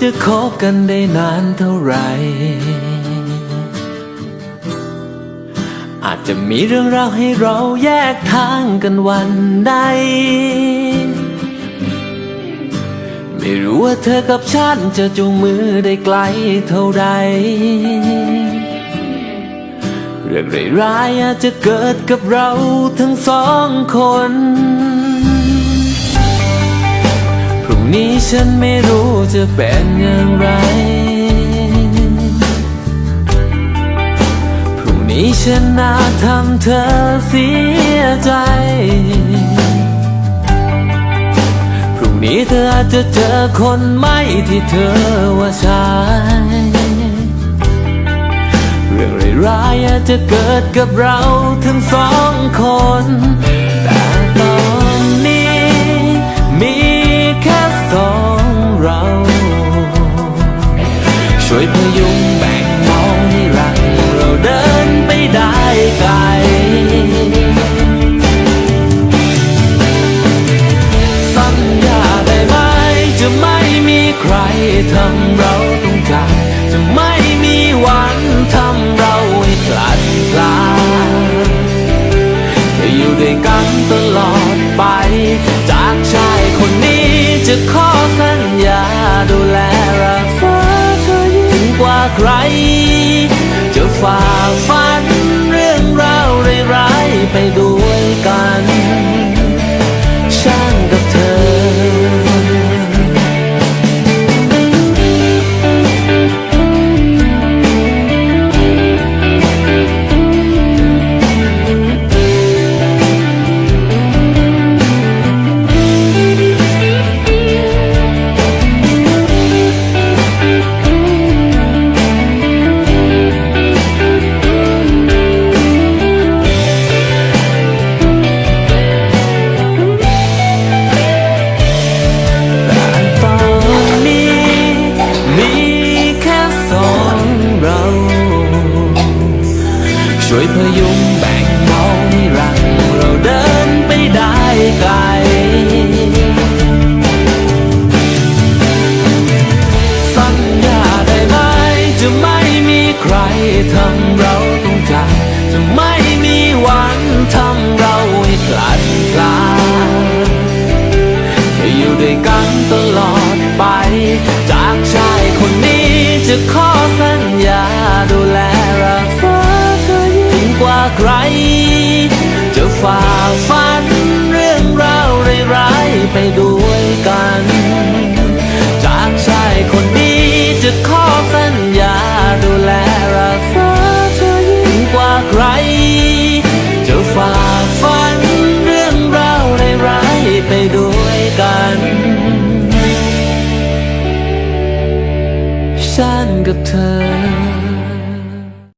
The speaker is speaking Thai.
จะคบกันได้นานเท่าไหร่ อาจจะมีเรื่องราวให้เราแยกทางกันวันใด ไม่รู้ว่าเธอกับฉันจะจูงมือได้ไกลเท่าใด เรื่องร้ายๆอาจจะเกิดกับเราทั้งสองคน นี้ฉันไม่รู้จะเป็นอย่างไร พรุ่งนี้ฉันน่าทำเธอเสียใจ พรุ่งนี้เธออาจจะเจอคนไม่ที่เธอว่าใช่เรื่องร้ายๆอาจจะเกิดกับเราทั้งสองคน ช่วยพยุงแบ่งมองให้รักเราเดินไปได้ไกลสัญญาได้ไหมจะไม่มีใครทำเราต้องการจะไม่มีวัน ใคร วยพยุงแบ่งเบาให้รักเราเดินไปได้ไกลสัญญาได้ไหมจะไม่มีใครทำเราต้องจากจะไม่มีวันทำเราให้คลาดคลาจะอยู่ด้วยกันตลอดไป ไปด้วยกัน จากชายคนนี้จะขอสัญญาดูแลรักษาเธอยิ่งกว่าใคร จะฝ่าฟันเรื่องราวในร้ายไปด้วยกัน ฉันกับเธอ